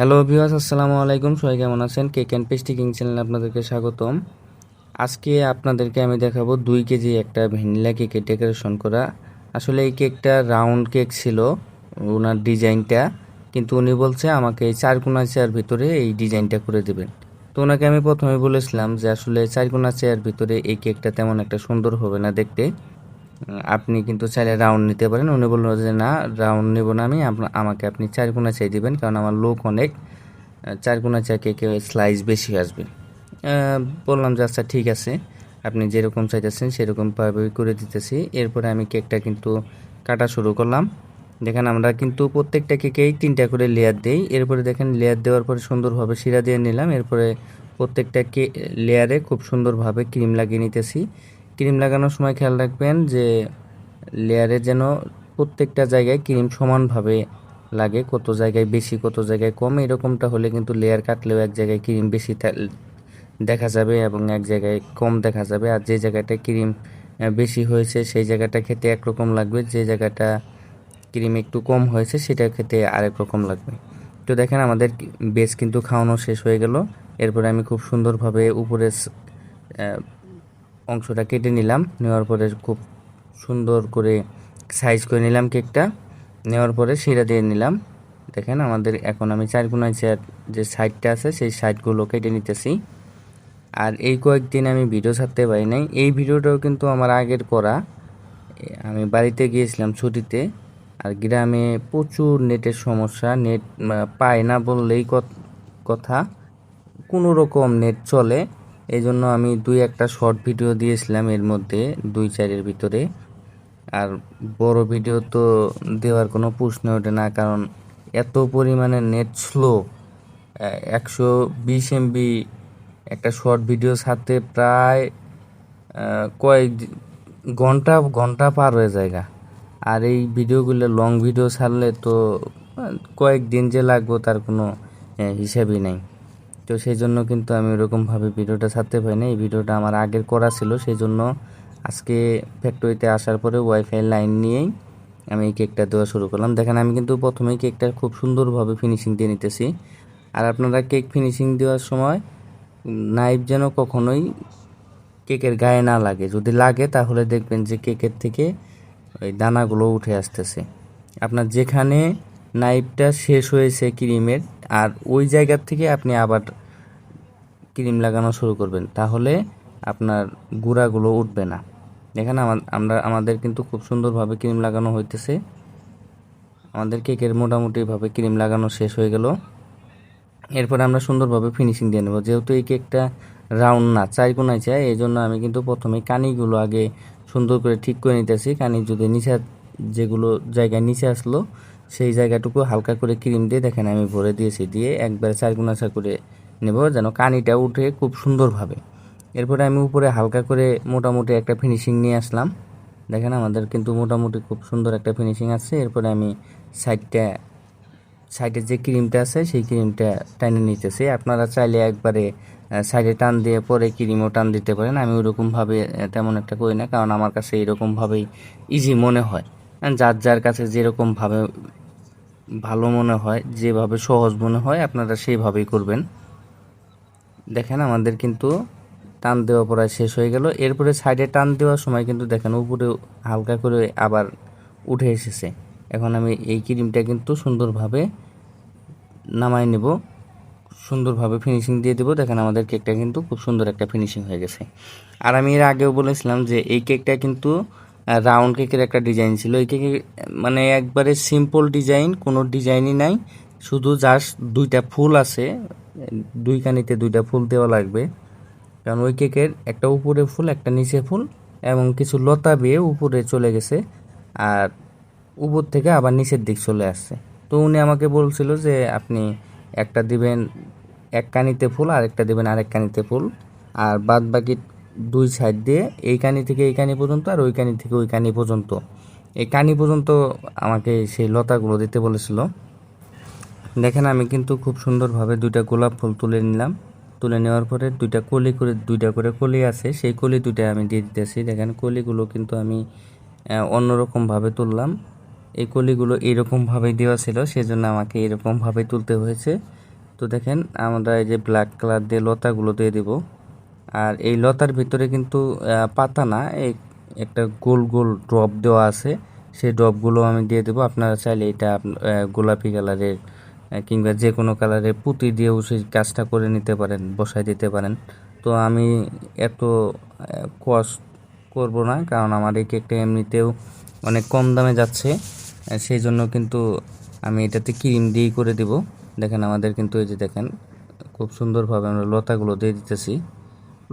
Hello viewers আসসালামু আলাইকুম। সবাই কেমন আছেন? কেক অ্যান্ড পেস্টি কিং চ্যানেলে আপনাদেরকে স্বাগতম। আজকে আপনাদেরকে আমি দেখাবো দুই কেজি একটা ভ্যানিলা কেকের ডেকোরেশন করা। আসলে এই কেকটা রাউন্ড কেক ছিল, ওনার ডিজাইনটা। কিন্তু উনি বলছে, আমাকে এই চারকোনা চেয়ার ভিতরে এই ডিজাইনটা করে দেবেন। তো ওনাকে আমি প্রথমে বলেছিলাম যে, আসলে চারকোনা চেয়ার ভিতরে এই কেকটা তেমন একটা সুন্দর হবে না দেখতে। আপনি কিন্তু চাইলে রাউন্ড নিতে পারেন। উনি বলল যে, না রাউন্ড নেব না আমি। আমাকে আপনি চার কোনা চাই দিবেন, কারণ আমার লোক অনেক। চার কোনা চাই কেকে স্লাইস বেশি আসবে। বললাম যে আচ্ছা ঠিক আছে। আপনি যেরকম চাইতেছেন সেরকমভাবে করে দিতেছি। এরপরে আমি কেকটা কিন্তু কাটা শুরু করলাম। দেখেন, আমরা কিন্তু প্রত্যেকটা কেকেই তিনটা করে লেয়ার দিই। এরপরে দেখেন লেয়ার দেওয়ার পরে সুন্দরভাবে শিরা দিয়ে নিলাম। এরপরে প্রত্যেকটা কে লেয়ারে খুব সুন্দরভাবে ক্রিম লাগিয়ে নিতেছি। ক্রিম লাগানোর সময় খেয়াল রাখবেন যে লেয়ারে যেন প্রত্যেকটা জায়গায় ক্রিম সমানভাবে লাগে, কত জায়গায় বেশি, কত জায়গায় কম। এরকমটা হলে কিন্তু লেয়ার কাটলেও এক জায়গায় ক্রিম বেশি দেখা যাবে এবং এক জায়গায় কম দেখা যাবে। আর যে জায়গাটা ক্রিম বেশি হয়েছে, সেই জায়গাটা খেতে একরকম লাগবে। যে জায়গাটা ক্রিম একটু কম হয়েছে, সেটা খেতে আরেক রকম লাগবে। তো দেখেন, আমাদের বেস কিন্তু খাওয়ানো শেষ হয়ে গেল। এরপরে আমি খুব সুন্দরভাবে উপরে অংশটা কেটে নিলাম। নেওয়ার পরে খুব সুন্দর করে সাইজ করে নিলাম কেকটা নেওয়ার পরে শিরা দিয়ে নিলাম। দেখেন আমাদের এখন আমি চার কোনায় চেয়ার যে সাইডটা আছে, সেই সাইডগুলো কেটে নিতেছি। আর এই কয়েকদিন আমি ভিডিও ছাড়তে পারি নাই। এই ভিডিওটাও কিন্তু আমার আগের করা। আমি বাড়িতে গিয়েছিলাম ছুটিতে। আর গ্রামে প্রচুর নেটের সমস্যা। নেট পায় না বললেই কথা। কোনো রকম নেট চলে। এই জন্য আমি দুই একটা শর্ট ভিডিও দিয়েছিলাম এর মধ্যে, দুই চারের ভিতরে। আর বড় ভিডিও তো দেওয়ার কোনো প্রশ্ন ওঠে না, কারণ এত পরিমাণে নেট স্লো একশো বিশ এমবি একটা শর্ট ভিডিও ছাড়তে প্রায় কয়েক ঘণ্টা ঘণ্টা পার হয়ে জায়গা আর এই ভিডিওগুলো লং ভিডিও ছাড়লে তো কয়েক দিন যে লাগবে তার কোনো হিসাবই নাই। তো সেই জন্য কিন্তু আমি ওরকমভাবে ভিডিওটা ছাড়তে পারি না এই ভিডিওটা আমার আগের করা ছিল, সেই জন্য আজকে ফ্যাক্টরিতে আসার পরে ওয়াইফাই লাইন নিয়েই আমি এই কেকটা দেওয়া শুরু করলাম। দেখেন, আমি কিন্তু প্রথমেই কেকটা খুব সুন্দরভাবে ফিনিশিং দিয়ে নিতেছি। আর আপনারা কেক ফিনিশিং দেওয়ার সময় নাইফ যেন কখনোই কেকের গায়ে না লাগে। যদি লাগে, তাহলে দেখবেন যে কেকের থেকে ওই দানাগুলো উঠে আসতেছে। আপনার যেখানে নাইফটা শেষ হয়েছে ক্রিমের আর ওই জায়গার থেকে আপনি আবার ক্রিম লাগানো শুরু করবেন, তাহলে আপনার গুঁড়াগুলো উঠবে না। দেখেন আমা- আমরা, আমাদের কিন্তু খুব সুন্দরভাবে ক্রিম লাগানো হইতেছে। আমাদের কেকের মোটামুটিভাবে ক্রিম লাগানো শেষ হয়ে গেল। এরপরে আমরা সুন্দরভাবে ফিনিশিং দিয়ে নেব। যেহেতু এই কেকটা রাউন্ড না, চাই কোনায় চাই এই জন্য আমি কিন্তু প্রথমে কানিগুলো আগে সুন্দর করে ঠিক করে নিতেছি। কানি যদি নিচে, যেগুলো জায়গায় নিচে আসলো, সেই জায়গাটুকু হালকা করে ক্রিম দিয়ে দেখেন আমি ভরে দিয়েছি। দিয়ে একবার চার গুণাচা করে নেব যেন কানিটা উঠে খুব সুন্দরভাবে। এরপরে আমি উপরে হালকা করে মোটামুটি একটা ফিনিশিং নিয়ে আসলাম। দেখেন আমাদের কিন্তু মোটামুটি খুব সুন্দর একটা ফিনিশিং আছে। এরপরে আমি সাইডটা সাইডে যে ক্রিমটা আছে, সেই ক্রিমটা টানে নিতেছি। আপনারা চাইলে একবারে সাইডে টান দিয়ে পরে ক্রিমও টান দিতে পারেন। আমি ওরকমভাবে তেমন একটা করি না, কারণ আমার কাছে এরকমভাবেই ইজি মনে হয়। যার যার কাছে যেরকমভাবে ভালো মনে হয়, যেভাবে সহজ মনে হয়, আপনারা সেইভাবেই করবেন। দেখেন আমাদের কিন্তু টান দেওয়া প্রায় শেষ হয়ে গেল। এরপরে সাইডে টান দেওয়ার সময় কিন্তু দেখেন উপরে হালকা করে আবার উঠে এসেছে। এখন আমি এই ক্রিমটা কিন্তু সুন্দরভাবে নামাই নেব। সুন্দরভাবে ফিনিশিং দিয়ে দেবো। দেখেন আমাদের কেকটা কিন্তু খুব সুন্দর একটা ফিনিশিং হয়ে গেছে। আর আমি এর আগেও বলেছিলাম যে এই কেকটা কিন্তু রাউন্ড কেকের একটা ডিজাইন ছিল। এই কেকে মানে একবারে সিম্পল ডিজাইন কোনো ডিজাইনই নাই। শুধু জাস্ট দুইটা ফুল আছে দুই কানিতে দুইটা ফুল দেওয়া লাগবে। কারণ ওই কেকের একটা উপরে ফুল, একটা নিচে ফুল এবং কিছু লতা বিয়ে উপরে চলে গেছে আর উপর থেকে আবার নিচের দিক চলে আসছে। তো উনি আমাকে বলছিল যে, আপনি একটা দিবেন এক কানিতে ফুল আর একটা দেবেন আরেক কানিতে ফুল আর বাদ বাকি দুই সাইড দিয়ে এই কানি থেকে এই কানি পর্যন্ত আর ওই কানি থেকে ওই কানি পর্যন্ত। এই কানি পর্যন্ত আমাকে সেই লতাগুলো দিতে বলেছিল। দেখেন, আমি কিন্তু খুব সুন্দরভাবে দুইটা গোলাপ ফুল তুলে নিলাম। তুলে নেওয়ার পরে দুইটা কলি করে, দুইটা করে কলি আছে। সেই কলি দুইটা আমি দিয়ে দিতেছি। দেখেন, কলিগুলো কিন্তু আমি অন্যরকমভাবে তুললাম। এই কলিগুলো এইরকমভাবেই দেওয়া ছিল, সেজন্য আমাকে এরকমভাবে তুলতে হয়েছে। তো দেখেন, আমরা এই যে ব্ল্যাক কালার দিয়ে লতাগুলো দিয়ে দিব। আর এই লতার ভিতরে কিন্তু পাতা না এই একটা গোল গোল ড্রপ দেওয়া আছে। সেই ড্রপগুলো আমি দিয়ে দেবো। আপনারা চাইলে এটা গোলাপি কালারের কিংবা যে কোনো কালারের পুঁতি দিয়েও সেই কাজটা করে নিতে পারেন, বসায় দিতে পারেন। তো আমি এত কস্ট করব না, কারণ আমার এই কেকটা এমনিতেও অনেক কম দামে যাচ্ছে। সেই জন্য কিন্তু আমি এটাতে ক্রিম দিয়েই করে দিব। দেখেন আমাদের কিন্তু এই যে দেখেন, খুব সুন্দরভাবে আমরা লতাগুলো দিয়ে দিতেছি।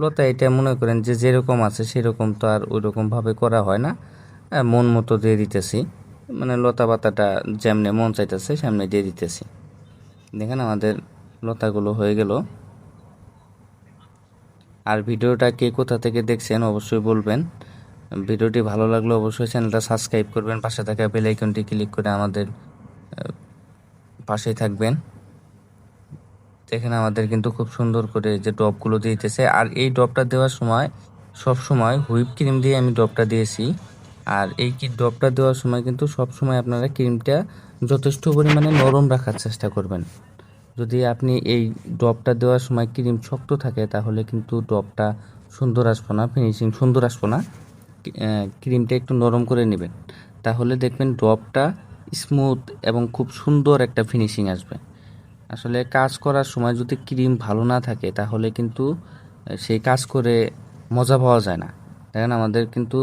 লতা এটা মনে করেন যে যেরকম আছে সেরকম তো আর ওই রকমভাবে করা হয় না। মন মতো দিয়ে দিতেছি। মানে লতা পাতাটা যেমনি মন চাইতেছে, সামনে দিয়ে দিতেছি। দেখেন আমাদের লতাগুলো হয়ে গেল। আর ভিডিওটা কে কোথা থেকে দেখছেন অবশ্যই বলবেন। ভিডিওটি ভালো লাগলে অবশ্যই চ্যানেলটা সাবস্ক্রাইব করবেন, পাশে থাকা বেল আইকনটি ক্লিক করে আমাদের পাশেই থাকবেন। দেখেন আমাদের কিন্তু খুব সুন্দর করে যে ডবগুলো দিতেছে। আর এই ডবটা দেওয়ার সময় সব সময় হুইপ ক্রিম দিয়ে আমি ডবটা দিয়েছি। আর এই কি ডবটা দেওয়ার সময় কিন্তু সব সময় আপনারা ক্রিমটা যথেষ্ট পরিমাণে নরম রাখার চেষ্টা করবেন। যদি আপনি এই ডবটা দেওয়ার সময় ক্রিম শক্ত থাকে, তাহলে কিন্তু ডবটা সুন্দর আসব না, ফিনিশিং সুন্দর আসব না। ক্রিমটা একটু নরম করে নেবেন। তাহলে দেখবেন ডবটা স্মুথ এবং খুব সুন্দর একটা ফিনিশিং আসবে। আসলে কাজ করার সময় যদি ক্রিম ভালো না থাকে, তাহলে কিন্তু সেই কাজ করে মজা পাওয়া যায় না। দেখেন আমাদের কিন্তু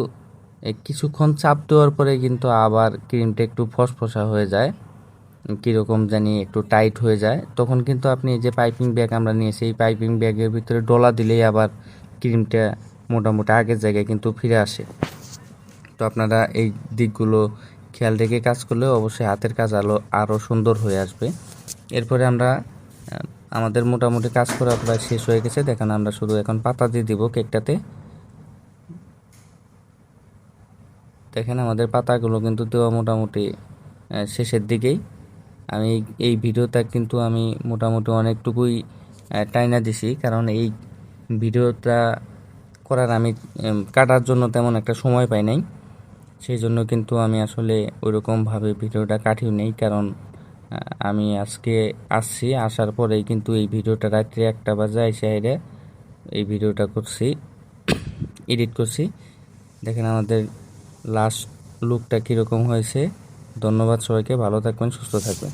কিছুক্ষণ চাপ দেওয়ার পরে কিন্তু আবার ক্রিমটা একটু ফসফসা হয়ে যায়। কীরকম জানি একটু টাইট হয়ে যায়। তখন কিন্তু আপনি যে পাইপিং ব্যাগ আমরা নিয়েছি, এই পাইপিং ব্যাগের ভিতরে ডলা দিলেই আবার ক্রিমটা মোটামুটি আগের জায়গায় কিন্তু ফিরে আসে। তো আপনারা এই দিকগুলো খেয়াল রেখে কাজ করলে অবশ্যই হাতের কাজ আলো, আরও সুন্দর হয়ে আসবে। এরপরে আমরা আমাদের মোটামুটি কাজ করা প্রায় শেষ হয়ে গেছে। দেখেন আমরা শুধু এখন পাতা দিয়ে দিব কেকটাতে। দেখেন আমাদের পাতাগুলো কিন্তু দেওয়া মোটামুটি শেষের দিকেই। আমি এই ভিডিওটা কিন্তু আমি মোটামুটি অনেকটুকুই টাইনা দিছি, কারণ এই ভিডিওটা করার আমি কাটার জন্য তেমন একটা সময় পাই নাই। সেই জন্য কিন্তু আমি আসলে ওইরকমভাবে ভিডিওটা কাটিও নেই, কারণ আমি আজকে আসছি, আসার পরেই কিন্তু এই ভিডিওটা রাত্রে একটা বাজে, এসে আইরে এই ভিডিওটা করছি, এডিট করছি। দেখেন আমাদের লাস্ট লুকটা কীরকম হয়েছে? ধন্যবাদ সবাইকে ভালো থাকবেন সুস্থ থাকবেন।